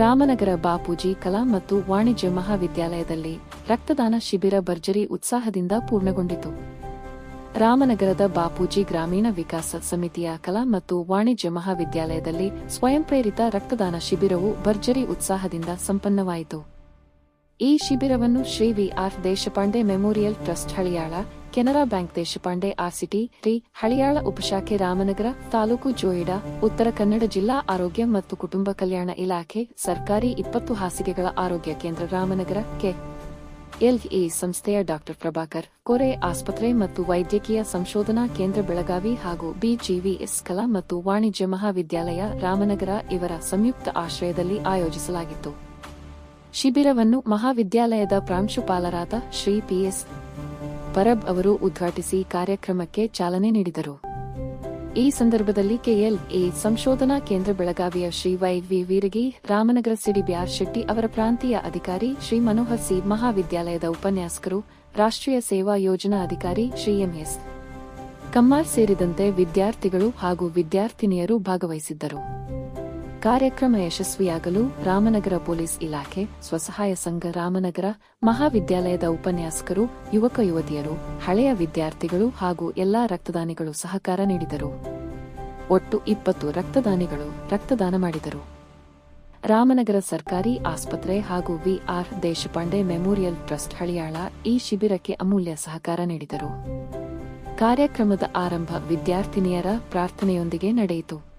ರಾಮನಗರ ಬಾಪೂಜಿ ಕಲಾ ಮತ್ತು ವಾಣಿಜ್ಯ ಮಹಾವಿದ್ಯಾಲಯದಲ್ಲಿ ರಕ್ತದಾನ ಶಿಬಿರ ಭರ್ಜರಿ ಉತ್ಸಾಹದಿಂದ ಪೂರ್ಣಗೊಂಡಿತು. ರಾಮನಗರದ ಬಾಪೂಜಿ ಗ್ರಾಮೀಣ ವಿಕಾಸ ಸಮಿತಿಯ ಕಲಾ ಮತ್ತು ವಾಣಿಜ್ಯ ಮಹಾವಿದ್ಯಾಲಯದಲ್ಲಿ ಸ್ವಯಂಪ್ರೇರಿತ ರಕ್ತದಾನ ಶಿಬಿರವು ಭರ್ಜರಿ ಉತ್ಸಾಹದಿಂದ ಸಂಪನ್ನವಾಯಿತು. ಈ ಶಿಬಿರವನ್ನು Shri V R Deshpande memorial trust Haliyal Canara bank Deshpande RSETI T Haliyal ಉಪಶಾಖೆ Ramanagara, taluk Joida, Uttara Kannada ಜಿಲ್ಲಾ ಆರೋಗ್ಯ ಮತ್ತು ಕುಟುಂಬ ಕಲ್ಯಾಣ ಇಲಾಖೆ, ಸರ್ಕಾರಿ ಇಪ್ಪತ್ತು ಹಾಸಿಗೆಗಳ ಆರೋಗ್ಯ ಕೇಂದ್ರ ರಾಮನಗರ, ಕೆ. ಎಲ್ಇ ಸಂಸ್ಥೆಯ ಡಾಕ್ಟರ್ ಪ್ರಭಾಕರ್, ಕೊರೆ ಆಸ್ಪತ್ರೆ ಮತ್ತು ವೈದ್ಯಕೀಯ ಸಂಶೋಧನಾ ಕೇಂದ್ರ ಬೆಳಗಾವಿ ಹಾಗೂ ಬಿಜಿವಿಎಸ್ ಕಲಾ ಮತ್ತು ವಾಣಿಜ್ಯ ಮಹಾವಿದ್ಯಾಲಯ ರಾಮನಗರ ಇವರ ಸಂಯುಕ್ತ ಆಶ್ರಯದಲ್ಲಿ ಆಯೋಜಿಸಲಾಗಿತ್ತು. ಶಿಬಿರವನ್ನು ಮಹಾವಿದ್ಯಾಲಯದ ಪ್ರಾಂಶುಪಾಲರಾದ ಶ್ರೀ ಪಿಎಸ್ ಪರಬ್ ಅವರು ಉದ್ಘಾಟಿಸಿ ಕಾರ್ಯಕ್ರಮಕ್ಕೆ ಚಾಲನೆ ನೀಡಿದರು. ಈ ಸಂದರ್ಭದಲ್ಲಿ ಕೆಎಲ್ ಎ ಸಂಶೋಧನಾ ಕೇಂದ್ರ ಬೆಳಗಾವಿಯ Shri Y V Veeragi, Ramanagara CD BR Shetty ಅವರ ಪ್ರಾಂತೀಯ ಅಧಿಕಾರಿ ಶ್ರೀ ಮನೋಹರ್ ಸಿ ಮಹಾವಿದ್ಯಾಲಯದ ಉಪನ್ಯಾಸಕರು, ರಾಷ್ಟ್ರೀಯ ಸೇವಾ ಯೋಜನಾ ಅಧಿಕಾರಿ ಶ್ರೀ ಎಂಎಸ್ ಕಮ್ಮಾರ್ ಸೇರಿದಂತೆ ವಿದ್ಯಾರ್ಥಿಗಳು ಹಾಗೂ ವಿದ್ಯಾರ್ಥಿನಿಯರು ಭಾಗವಹಿಸಿದ್ದರು. ಕಾರ್ಯಕ್ರಮ ಯಶಸ್ವಿಯಾಗಲು ರಾಮನಗರ ಪೊಲೀಸ್ ಇಲಾಖೆ, ಸ್ವಸಹಾಯ ಸಂಘ ರಾಮನಗರ, ಮಹಾವಿದ್ಯಾಲಯದ ಉಪನ್ಯಾಸಕರು, ಯುವಕ ಯುವತಿಯರು, ಹಳೆಯ ವಿದ್ಯಾರ್ಥಿಗಳು ಹಾಗೂ ಎಲ್ಲಾ ರಕ್ತದಾನಿಗಳು ಸಹಕಾರ ನೀಡಿದರು. ಒಟ್ಟು ಇಪ್ಪತ್ತು ರಕ್ತದಾನಿಗಳು ರಕ್ತದಾನ ಮಾಡಿದರು. ರಾಮನಗರ ಸರ್ಕಾರಿ ಆಸ್ಪತ್ರೆ ಹಾಗೂ VR Deshpande memorial trust Haliyal ಈ ಶಿಬಿರಕ್ಕೆ ಅಮೂಲ್ಯ ಸಹಕಾರ ನೀಡಿದರು. ಕಾರ್ಯಕ್ರಮದ ಆರಂಭ ವಿದ್ಯಾರ್ಥಿನಿಯರ ಪ್ರಾರ್ಥನೆಯೊಂದಿಗೆ ನಡೆಯಿತು.